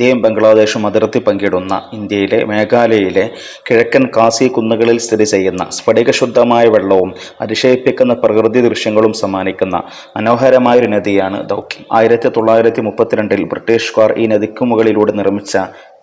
ഇന്ത്യയും ബംഗ്ലാദേശും അതിർത്തി പങ്കിടുന്ന ഇന്ത്യയിലെ മേഘാലയയിലെ കിഴക്കൻ കാസി കുന്നുകളിൽ സ്ഥിതി ചെയ്യുന്ന സ്ഫടികശുദ്ധമായ വെള്ളവും അതിശയിപ്പിക്കുന്ന പ്രകൃതി ദൃശ്യങ്ങളും സമ്മാനിക്കുന്ന മനോഹരമായൊരു നദിയാണ് ദൗക്കി ആയിരത്തി തൊള്ളായിരത്തി മുപ്പത്തിരണ്ടിൽ ബ്രിട്ടീഷുകാർ ഈ നദിക്കു മുകളിലൂടെ നിർമ്മിച്ച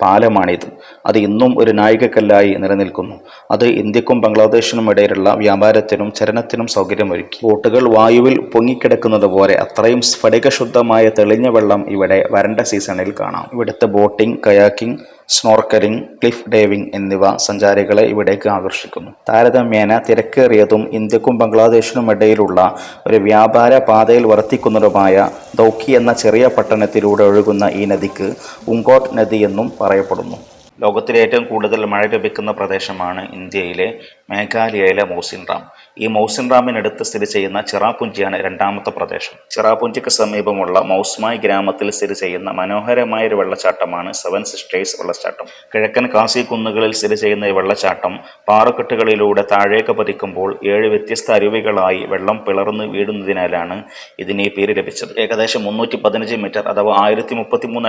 പാലമാണിത്. അത് ഇന്നും ഒരു നായികക്കല്ലായി നിലനിൽക്കുന്നു. അത് ഇന്ത്യക്കും ബംഗ്ലാദേശിനും ഇടയിലുള്ള വ്യാപാരത്തിനും ചലനത്തിനും സൗകര്യമൊരുക്കി. ബോട്ടുകൾ വായുവിൽ പൊങ്ങിക്കിടക്കുന്നത് പോലെ അത്രയും സ്ഫടികശുദ്ധമായ തെളിഞ്ഞ വെള്ളം ഇവിടെ വരണ്ട സീസണിൽ കാണാം. ഇവിടുത്തെ boating kayaking snorkelling cliff diving എന്നിവ സഞ്ചാരികളെ ഇവിടേക്ക് ആകർഷിക്കുന്നു. താരതമ്യേന തിരക്കേറിയതും ഇന്ത്യക്കും ബംഗ്ലാദേശിനും ഇടയിലുള്ള ഒരു വ്യാപാര പാതയിൽ വർത്തിക്കുന്നതുമായ ദൗക്കി എന്ന ചെറിയ പട്ടണത്തിലൂടെ ഒഴുകുന്ന ഈ നദിക്ക് ഉങ്കോട്ട് നദി എന്നും പറയപ്പെടുന്നു. ലോകത്തിലെ ഏറ്റവും കൂടുതൽ മഴ ലഭിക്കുന്ന പ്രദേശമാണ് ഇന്ത്യയിലെ മേഘാലയയിലെ മൗസിൻ റാം ഈ മൗസിൻ റാമിനടുത്ത് സ്ഥിതി ചെയ്യുന്ന ചിറാപുഞ്ചിയാണ് രണ്ടാമത്തെ പ്രദേശം. ചിറാപുഞ്ചിക്ക് സമീപമുള്ള മൗസ്മായി ഗ്രാമത്തിൽ സ്ഥിതി ചെയ്യുന്ന മനോഹരമായ ഒരു വെള്ളച്ചാട്ടമാണ് സെവൻ സിസ്റ്റേഴ്സ് വെള്ളച്ചാട്ടം. കിഴക്കൻ കാസി കുന്നുകളിൽ സ്ഥിതി ചെയ്യുന്ന ഈ വെള്ളച്ചാട്ടം പാറക്കെട്ടുകളിലൂടെ താഴേക്ക് പതിക്കുമ്പോൾ ഏഴ് വ്യത്യസ്ത അരുവികളായി വെള്ളം പിളർന്ന് വീഴുന്നതിനാലാണ് ഇതിന് ഈ പേര് ലഭിച്ചത്. ഏകദേശം മുന്നൂറ്റി പതിനഞ്ച് മീറ്റർ അഥവാ ആയിരത്തി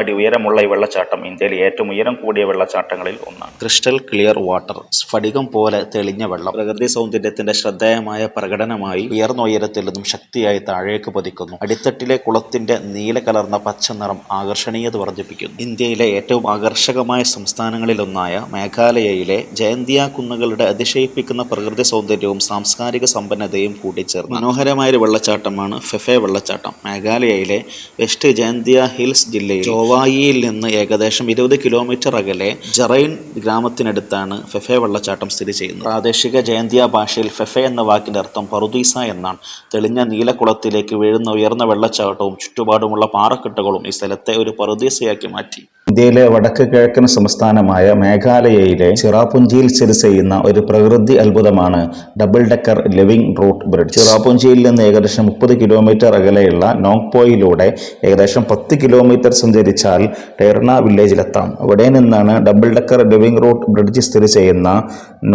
അടി ഉയരമുള്ള ഈ വെള്ളച്ചാട്ടം ഇന്ത്യയിലെ ഏറ്റവും ഉയരം കൂടിയ വെള്ളച്ചാട്ടങ്ങളിൽ ഒന്നാണ്. ക്രിസ്റ്റൽ ക്ലിയർ വാട്ടർ സ്ഫടികം പോലെ തെളിഞ്ഞ വെള്ളം. പ്രകൃതി സൗന്ദര്യത്തിന്റെ ശ്രദ്ധേയമായ പ്രകടനമായി ഉയർന്ന ഉയരത്തിൽ നിന്നും ശക്തിയായി താഴേക്ക് പതിക്കുന്നു. അടിത്തട്ടിലെ കുളത്തിന്റെ നീല കലർന്ന പച്ച നിറം ആകർഷണീയത വർദ്ധിപ്പിക്കുന്നു. ഇന്ത്യയിലെ ഏറ്റവും ആകർഷകമായ സംസ്ഥാനങ്ങളിലൊന്നായ മേഘാലയയിലെ ജയന്തിയ കുന്നുകളുടെ അതിശയിപ്പിക്കുന്ന പ്രകൃതി സൗന്ദര്യവും സാംസ്കാരിക സമ്പന്നതയും കൂട്ടിച്ചേർന്ന്. മനോഹരമായ ഒരു വെള്ളച്ചാട്ടമാണ് ഫെഫെ വെള്ളച്ചാട്ടം. മേഘാലയയിലെ വെസ്റ്റ് ജയന്തിയ ഹിൽസ് ജില്ലയിൽ ചോവായിയിൽ നിന്ന് ഏകദേശം ഇരുപത് കിലോമീറ്റർ അകലെ ജറൈൻ ഗ്രാമത്തിനടുത്താണ് ഫെഫെ വെള്ളച്ചാട്ടം സ്ഥിതി ചെയ്യുന്നത്. പ്രാദേശിക ജയന്തിയ ഭാഷയിൽ ഫെഫ എന്ന വാക്കിന്റെ അർത്ഥം പറുദീസ എന്നാണ്. തെളിഞ്ഞ നീലക്കുളത്തിലേക്ക് വീഴുന്ന ഉയർന്ന വെള്ളച്ചാട്ടവും ചുറ്റുപാടുമുള്ള പാറക്കെട്ടുകളും ഈ സ്ഥലത്തെ ഒരു പറുദീസയാക്കി മാറ്റി. ഇന്ത്യയിലെ വടക്ക് കിഴക്കൻ സംസ്ഥാനമായ മേഘാലയയിലെ ചിറാപുഞ്ചിയിൽ സ്ഥിതി ചെയ്യുന്ന ഒരു പ്രകൃതി അത്ഭുതമാണ് double decker living root bridge. ചിറാപുഞ്ചിയിൽ നിന്ന് ഏകദേശം മുപ്പത് കിലോമീറ്റർ അകലെയുള്ള നോങ്പോയിലൂടെ ഏകദേശം പത്ത് കിലോമീറ്റർ സഞ്ചരിച്ചാൽ ടേർണ വില്ലേജിലെത്താം. അവിടെ നിന്നാണ് double decker living root bridge സ്ഥിതി ചെയ്യുന്ന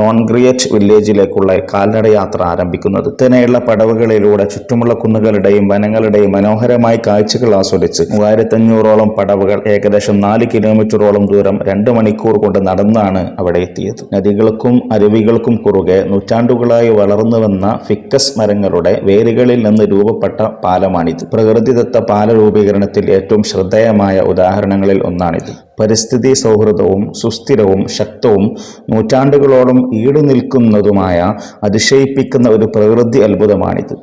നോൺഗ്രിയറ്റ് വില്ലേജിലേക്കുള്ള കാൽനട യാത്ര ആരംഭിക്കുന്നത്. ഇത്തനെയുള്ള പടവുകളിലൂടെ ചുറ്റുമുള്ള കുന്നുകളുടെയും വനങ്ങളുടെയും മനോഹരമായ കാഴ്ചകൾ ആസ്വദിച്ച് മൂവായിരത്തി അഞ്ഞൂറോളം പടവുകൾ ഏകദേശം നാല് കിലോമീറ്ററോളം ദൂരം രണ്ട് മണിക്കൂർ കൊണ്ട് നടന്നാണ് അവിടെ എത്തിയത്. നദികൾക്കും അരുവികൾക്കും കുറുകെ നൂറ്റാണ്ടുകളായി വളർന്നു വന്ന ഫിക്കസ് മരങ്ങളുടെ വേരുകളിൽ നിന്ന് രൂപപ്പെട്ട പാലമാണിത്. പ്രകൃതിദത്ത പാല രൂപീകരണത്തിൽ ഏറ്റവും ശ്രദ്ധേയമായ ഉദാഹരണങ്ങളിൽ ഒന്നാണിത്. പരിസ്ഥിതി സൗഹൃദവും സുസ്ഥിരവും ശക്തവും നൂറ്റാണ്ടുകളോളം ഈടു നിൽക്കുന്നതുമായ അതിശയിപ്പിക്കുന്ന ഒരു പ്രകൃതി അത്ഭുതമാണിത്.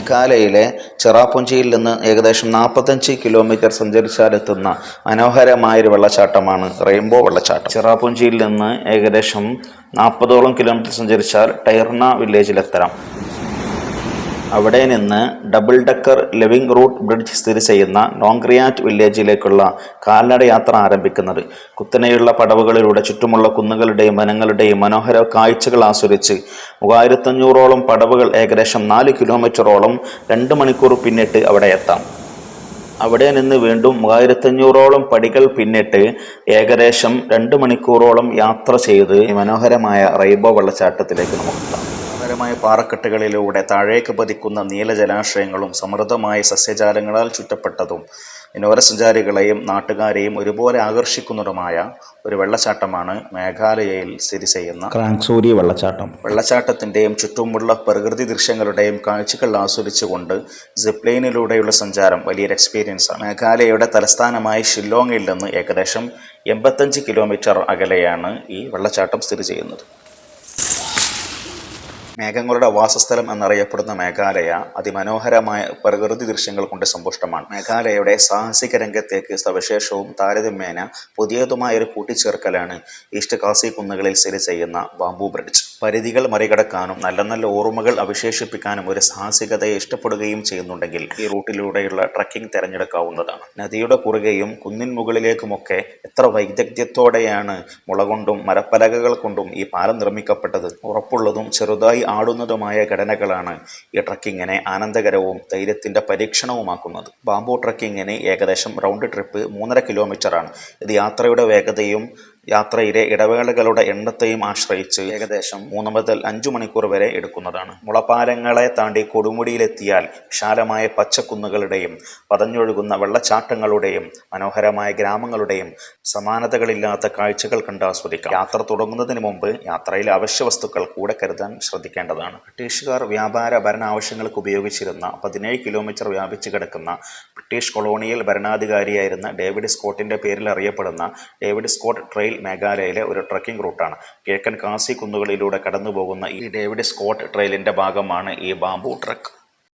മേഘാലയയിലെ ചെറാപുഞ്ചിയിൽ നിന്ന് ഏകദേശം നാൽപ്പത്തഞ്ച് കിലോമീറ്റർ സഞ്ചരിച്ചാലെത്തുന്ന മനോഹരമായൊരു വെള്ളച്ചാട്ടമാണ് റെയിൻബോ വെള്ളച്ചാട്ടം. ചെറാപുഞ്ചിയിൽ നിന്ന് ഏകദേശം നാൽപ്പതോളം കിലോമീറ്റർ സഞ്ചരിച്ചാൽ ടൈർണ വില്ലേജിലെത്തണം. അവിടെ നിന്ന് double decker living root bridge സ്ഥിതി ചെയ്യുന്ന നോങ്ക്രിയാറ്റ് വില്ലേജിലേക്കുള്ള കാൽനട യാത്ര ആരംഭിക്കുന്നത്. കുത്തനെയുള്ള പടവുകളിലൂടെ ചുറ്റുമുള്ള കുന്നുകളുടെയും വനങ്ങളുടെയും മനോഹര കാഴ്ചകൾ ആസ്വദിച്ച് മൂവായിരത്തഞ്ഞൂറോളം പടവുകൾ ഏകദേശം നാല് കിലോമീറ്ററോളം രണ്ട് മണിക്കൂർ പിന്നിട്ട് അവിടെ എത്താം. അവിടെ നിന്ന് വീണ്ടും മൂവായിരത്തഞ്ഞൂറോളം പടികൾ പിന്നിട്ട് ഏകദേശം രണ്ട് മണിക്കൂറോളം യാത്ര ചെയ്ത് മനോഹരമായ റെയിൻബോ വെള്ളച്ചാട്ടത്തിലേക്ക് നമുക്ക് എത്താം. മനോഹരമായ പാറക്കെട്ടുകളിലൂടെ താഴേക്ക് പതിക്കുന്ന നീലജലാശയങ്ങളും സമൃദ്ധമായ സസ്യജാലങ്ങളാൽ ചുറ്റപ്പെട്ടതും വിനോദസഞ്ചാരികളെയും നാട്ടുകാരെയും ഒരുപോലെ ആകർഷിക്കുന്നതുമായ ഒരു വെള്ളച്ചാട്ടമാണ് മേഘാലയയിൽ സ്ഥിതി ചെയ്യുന്ന ക്രാങ്സൂരി വെള്ളച്ചാട്ടം. വെള്ളച്ചാട്ടത്തിന്റെയും ചുറ്റുമുള്ള പ്രകൃതി ദൃശ്യങ്ങളുടെയും കാഴ്ചകൾ ആസ്വദിച്ചുകൊണ്ട് സിപ്ലൈനിലൂടെയുള്ള സഞ്ചാരം വലിയൊരു എക്സ്പീരിയൻസാണ് മേഘാലയയുടെ തലസ്ഥാനമായ ഷില്ലോങ്ങിൽ നിന്ന് ഏകദേശം എൺപത്തഞ്ച് കിലോമീറ്റർ അകലെയാണ് ഈ വെള്ളച്ചാട്ടം സ്ഥിതി ചെയ്യുന്നത്. മേഘങ്ങളുടെ വാസസ്ഥലം എന്നറിയപ്പെടുന്ന മേഘാലയ അതിമനോഹരമായ പ്രകൃതി ദൃശ്യങ്ങൾ കൊണ്ട് സമ്പുഷ്ടമാണ്. മേഘാലയയുടെ സാഹസിക രംഗത്തേക്ക് സവിശേഷവും താരതമ്യേന പുതിയതുമായ ഒരു കൂട്ടിച്ചേർക്കലാണ് ഈസ്റ്റ് കാസി കുന്നുകളിൽ സ്ഥിതി ചെയ്യുന്ന ബാംബു ബ്രിഡ്ജ്. പരിധികൾ മറികടക്കാനും നല്ല നല്ല ഓർമ്മകൾ അവശേഷിപ്പിക്കാനും ഒരു സാഹസികതയെ ഇഷ്ടപ്പെടുകയും ചെയ്യുന്നുണ്ടെങ്കിൽ ഈ റൂട്ടിലൂടെയുള്ള ട്രക്കിംഗ് തിരഞ്ഞെടുക്കാവുന്നതാണ്. നദിയുടെ കുറുകെയും കുന്നിൻ മുകളിലേക്കുമൊക്കെ എത്ര വൈദഗ്ധ്യത്തോടെയാണ് മുള കൊണ്ടും മരപ്പലകകൾ കൊണ്ടും ഈ പാലം നിർമ്മിക്കപ്പെട്ടത്. ഉറപ്പുള്ളതും ചെറുതായി ആടുന്നതുമായ ഘടനകളാണ് ഈ ട്രക്കിങ്ങിനെ ആനന്ദകരവും ധൈര്യത്തിന്റെ പരീക്ഷണവുമാക്കുന്നത്. ബാംബു ട്രക്കിങ്ങിന് ഏകദേശം റൗണ്ട് ട്രിപ്പ് മൂന്നര കിലോമീറ്ററാണ് ഇത് യാത്രയുടെ വേഗതയും യാത്രയിലെ ഇടവേളകളുടെ എണ്ണത്തെയും ആശ്രയിച്ച് ഏകദേശം മൂന്ന് മുതൽ അഞ്ചു മണിക്കൂർ വരെ എടുക്കുന്നതാണ്. മുളപ്പാലങ്ങളെ താണ്ടി കൊടുമുടിയിലെത്തിയാൽ വിശാലമായ പച്ചക്കുന്നുകളുടെയും പതഞ്ഞൊഴുകുന്ന വെള്ളച്ചാട്ടങ്ങളുടെയും മനോഹരമായ ഗ്രാമങ്ങളുടെയും സമാനതകളില്ലാത്ത കാഴ്ചകൾ കണ്ട് ആസ്വദിക്കാം. യാത്ര തുടങ്ങുന്നതിന് മുമ്പ് യാത്രയിലെ അവശ്യ വസ്തുക്കൾ കൂടെ കരുതാൻ ശ്രദ്ധിക്കേണ്ടതാണ്. ബ്രിട്ടീഷുകാർ വ്യാപാര ഭരണ ആവശ്യങ്ങൾക്ക് ഉപയോഗിച്ചിരുന്ന പതിനേഴ് കിലോമീറ്റർ വ്യാപിച്ചു കിടക്കുന്ന ബ്രിട്ടീഷ് കൊളോണിയൽ ഭരണാധികാരിയായിരുന്ന ഡേവിഡ് സ്കോട്ടിന്റെ പേരിൽ അറിയപ്പെടുന്ന ഡേവിഡ് സ്കോട്ട് ട്രെയിൽ മേഘാലയയിലെ ഒരു ട്രക്കിംഗ് റൂട്ടാണ്. കിഴക്കൻ കാസി കുന്നുകളിലൂടെ കടന്നുപോകുന്ന ഈ ഡേവിഡ് സ്കോട്ട് ട്രെയിലിന്റെ ഭാഗമാണ് ഈ ബാംബു ട്രക്ക്.